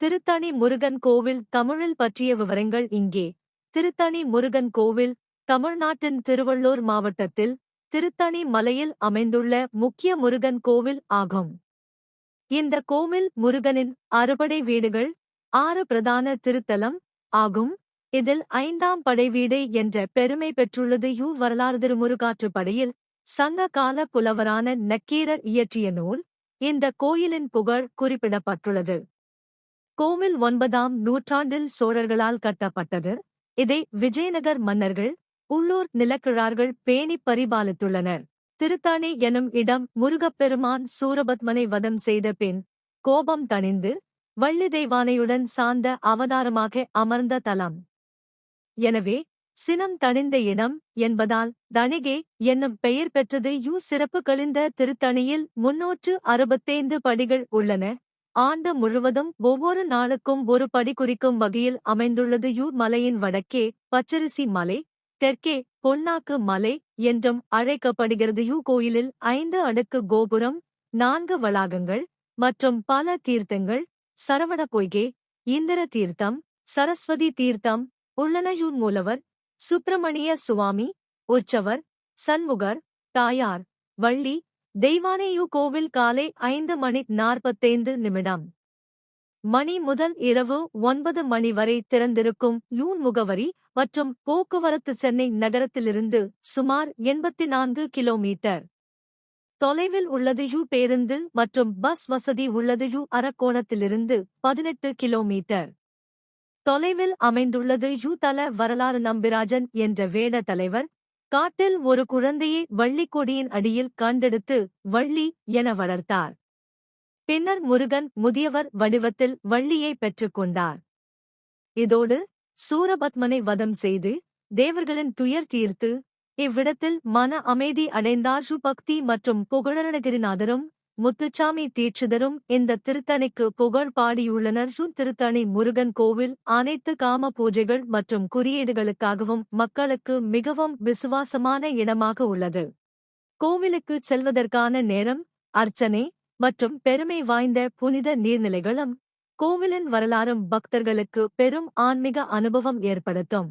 திருத்தணி முருகன் கோவில் தமிழில் பற்றிய விவரங்கள் இங்கே. திருத்தணி முருகன் கோவில் தமிழ்நாட்டின் திருவள்ளூர் மாவட்டத்தில் திருத்தணி மலையில் அமைந்துள்ள முக்கிய முருகன் கோவில் ஆகும். இந்த கோவில் முருகனின் அறுபடை வீடுகள் ஆறு பிரதான திருத்தலம் ஆகும். இதில் ஐந்தாம் படை வீடு என்ற பெருமை பெற்றுள்ளது யு வரலாறு திருமுருகாற்றுப்படையில் சங்க கால புலவரான நக்கீரர் இயற்றிய நூல். இந்த கோயிலின் புகழ் குறிப்பிடப்பட்டுள்ளது. கோவில் ஒன்பதாம் நூற்றாண்டில் சோழர்களால் கட்டப்பட்டது. இதை விஜயநகர் மன்னர்கள் உள்ளூர் நிலக்கிழார்கள் பேணிப் பரிபாலித்துள்ளனர். திருத்தானி எனும் இடம் முருகப்பெருமான் சூரபத்மனை வதம் செய்த பின் கோபம் தணிந்து வள்ளி தெய்வானையுடன் சார்ந்த அவதாரமாக அமர்ந்த தலம். எனவே சினம் தணிந்த இடம் என்பதால் தணிகே என்னும் பெயர் பெற்றது. யூ சிறப்பு கழிந்த திருத்தணியில் முன்னூற்று அறுபத்தைந்து படிகள் உள்ளன. ஆண்டு முழுவதும் ஒவ்வொரு நாளுக்கும் ஒரு படி குறிக்கும் வகையில் அமைந்துள்ளது. யூ மலையின் வடக்கே பச்சரிசி மலை தெற்கே பொன்னாக்கு மலை என்றும் அழைக்கப்படுகிறது. யூ கோயிலில் ஐந்து அடுக்கு கோபுரம் நான்கு வளாகங்கள் மற்றும் பல தீர்த்தங்கள் சரவண பொய்கே இந்திர தீர்த்தம் சரஸ்வதி தீர்த்தம் உள்ளனையூர் மூலவர் சுப்பிரமணிய சுவாமி உற்சவர் சண்முகர் தாயார் வள்ளி தெய்வானேயு கோவில் காலை ஐந்து மணி நாற்பத்தைந்து நிமிடம். மணி முதல் இரவு ஒன்பது மணி வரை திறந்திருக்கும் யூன் முகவரி மற்றும் போக்குவரத்து சென்னை நகரத்திலிருந்து சுமார் எண்பத்தி நான்கு கிலோமீட்டர். தொலைவில் உள்ளது யூ பேருந்து மற்றும் பஸ் வசதி உள்ளது யூ அரக்கோணத்திலிருந்து பதினெட்டு கிலோமீட்டர். தொலைவில் அமைந்துள்ளது யூ தல வரலாறு நம்பிராஜன் என்ற வேட தலைவர் காட்டில் ஒரு குழந்தையை வள்ளிக்கொடியின் அடியில் கண்டெடுத்து வள்ளி என வளர்த்தார். பின்னர் முருகன் முதியவர் வடிவத்தில் வள்ளியை பெற்றுக்கொண்டார். இதோடு சூரபத்மனை வதம் செய்து தேவர்களின் துயர் தீர்த்து இவ்விடத்தில் மன அமைதி அடைந்தார். பக்தி மற்றும் புகழநகிரிநாதரும் முத்துச்சாமி தீட்சிதரும் இந்த திருத்தணிக்கு புகழ் பாடியுள்ளனர். திருத்தணி முருகன் கோவில் அனைத்து காம பூஜைகள் மற்றும் குறியீடுகளுக்காகவும் மக்களுக்கு மிகவும் விசுவாசமான இடமாக உள்ளது. கோவிலுக்கு செல்வதற்கான நேரம் அர்ச்சனை மற்றும் பெருமை வாய்ந்த புனித நீர்நிலைகளும் கோவிலின் வரலாறும் பக்தர்களுக்கு பெரும் ஆன்மீக அனுபவம் ஏற்படுத்தும்.